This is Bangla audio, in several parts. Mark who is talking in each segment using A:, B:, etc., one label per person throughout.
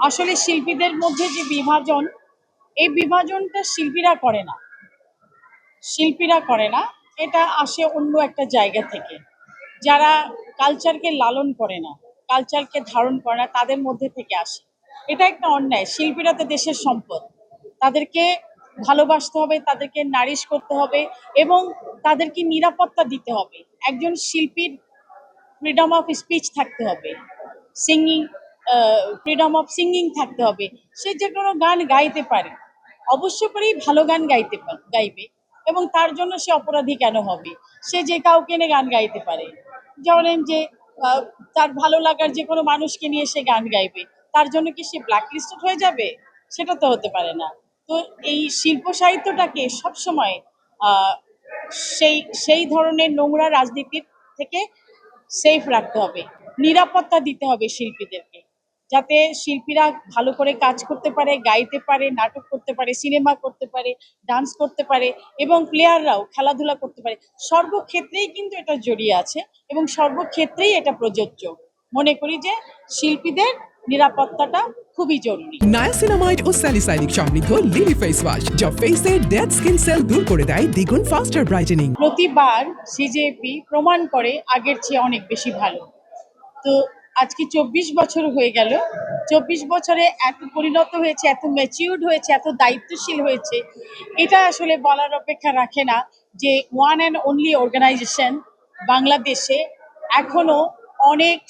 A: আসলে শিল্পীদের মধ্যে যে বিভাজন, এই বিভাজনটা শিল্পীরা করে না। শিল্পীরা করে না, এটা আসে অন্য একটা জায়গা থেকে। যারা কালচারকে লালন করে না, কালচারকে ধারণ করে না, তাদের মধ্যে থেকে আসে। এটা একটা অন্যায়, শিল্পীরা তো দেশের সম্পদ। তাদেরকে ভালোবাসতে হবে, তাদেরকে নারিশ করতে হবে এবং তাদেরকে নিরাপত্তা দিতে হবে। একজন শিল্পীর ফ্রিডম অফ স্পিচ থাকতে হবে। সিঙ্গিং ফ্রিডম অফ সিঙ্গিং থাকতে হবে। সে যে কোনো গান গাইতে পারে। অবশ্য করেই ভালো গান গাইতে গাইবে। এবং তার জন্য সে অপরাধী কেন হবে? সে যে কাউকে এনে গান গাইতে পারে। ধরেন যে তার ভালো লাগার যে কোনো মানুষকে নিয়ে সে গান গাইবে। তার জন্য কি সে ব্ল্যাক লিস্টেড হয়ে যাবে? সেটা তো হতে পারে না। তো এই শিল্প সাহিত্যটাকে সবসময় সেই সেই ধরনের নোংরা রাজনীতির থেকে সেফ রাখতে হবে। নিরাপত্তা দিতে হবে শিল্পীদেরকে। যাতে শিল্পীরা ভালো করে কাজ করতে পারে গাইতে পারে নাটক করতে পারে সিনেমা করতে পারে ডান্স করতে পারে এবং প্লেয়াররাও খেলাধুলা করতে পারে সর্বক্ষেত্রেই কিন্তু এটা জড়িয়ে আছে এবং সর্বক্ষেত্রেই এটা প্রযোজ্য। মনে করি যে শিল্পীদের নিরাপত্তাটা খুবই জরুরি।
B: নায়াসিনামাইড ও স্যালিসাইলিক সমৃদ্ধ লিলি ফেস ওয়াশ যা ফেসের ডেড স্কিন সেল দূর করে দেয় দ্বিগুণ ফাস্টার ব্রাইটেনিং
A: প্রতিবার সিজেপি প্রমাণ করে আগের চেয়ে অনেক বেশি ভালো। তো আজকে চব্বিশ বছর হয়ে গেল। চব্বিশ বছরে এত পরিণত হয়েছে, এত ম্যাচিউর্ড হয়েছে, এত দায়িত্বশীল হয়েছে। এটা আসলে বলার অপেক্ষা রাখে না যে ওয়ান অ্যান্ড অনলি অর্গানাইজেশন বাংলাদেশে এখনও অনেক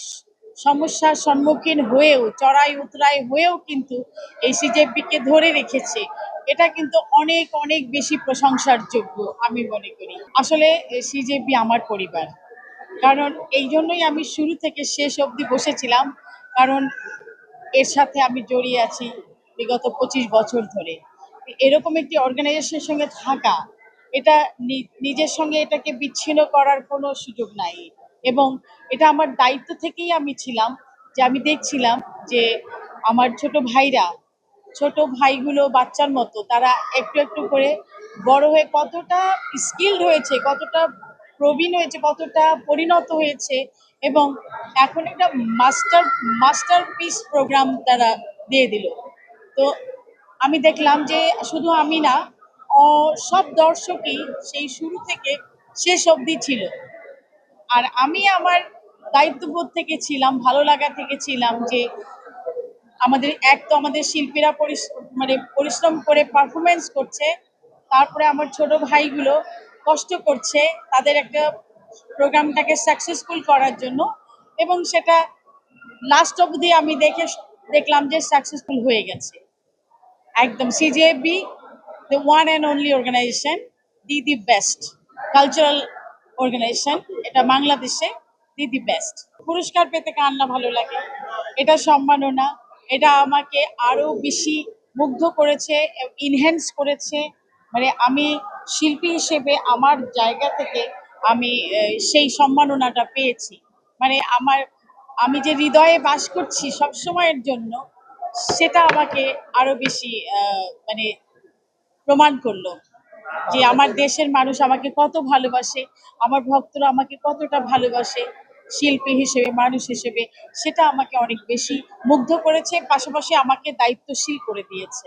A: সমস্যার সম্মুখীন হয়েও, চড়াই উতরাই হয়েও কিন্তু এই সিজেপিকে ধরে রেখেছে। এটা কিন্তু অনেক অনেক বেশি প্রশংসার যোগ্য আমি মনে করি। আসলে সিজেপি আমার পরিবার। কারণ এই জন্যই আমি শুরু থেকে শেষ অবধি বসেছিলাম, কারণ এর সাথে আমি জড়িয়ে আছি বিগত পঁচিশ বছর ধরে। এরকম একটি অর্গানাইজেশনের সঙ্গে থাকা, এটা নিজের সঙ্গে এটাকে বিচ্ছিন্ন করার কোনো সুযোগ নাই। এবং এটা আমার দায়িত্ব থেকেই আমি ছিলাম, যে আমি দেখছিলাম যে আমার ছোট ভাইরা, ছোট ভাইগুলো বাচ্চার মতো, তারা একটু একটু করে বড় হয়ে কতটা স্কিল্ড হয়েছে, কতটা প্রবীণ হয়েছে, কতটা পরিণত হয়েছে এবং এখন একটা মাস্টার মাস্টার পিস প্রোগ্রাম তারা দিয়ে দিল। তো আমি দেখলাম যে শুধু আমি না সব দর্শকই সেই শুরু থেকে শেষ অবধি ছিল। আর আমি আমার দায়িত্ববোধ থেকে ছিলাম, ভালো লাগা থেকে ছিলাম যে আমাদের এক তো আমাদের শিল্পীরা মানে পরিশ্রম করে পারফরমেন্স করছে, তারপরে আমার ছোট ভাইগুলো কষ্ট করছে তাদের একটা প্রোগ্রামটাকে সাকসেসফুল করার জন্য এবং সেটা লাস্ট অবধি আমি দেখে দেখলাম যে সাকসেসফুল হয়ে গেছে। একদম CJB the one and only organisation the the best cultural organisation এটা বাংলাদেশে দি দি বেস্ট পুরস্কার পেতে কার না ভালো লাগে? এটা সম্মাননা এটা আমাকে আরও বেশি মুগ্ধ করেছে ইনহ্যান্স করেছে। মানে আমি শিল্পী হিসেবে আমার জায়গা থেকে আমি সেই সম্মাননাটা পেয়েছি। মানে আমার, আমি যে হৃদয়ে বাস করছি সব সময়ের জন্য, সেটা আমাকে আরও বেশি মানে প্রমাণ করল যে আমার দেশের মানুষ আমাকে কত ভালোবাসে, আমার ভক্তরা আমাকে কতটা ভালোবাসে, শিল্পী হিসেবে, মানুষ হিসেবে, সেটা আমাকে অনেক বেশি মুগ্ধ করেছে, পাশাপাশি আমাকে দায়িত্বশীল করে দিয়েছে।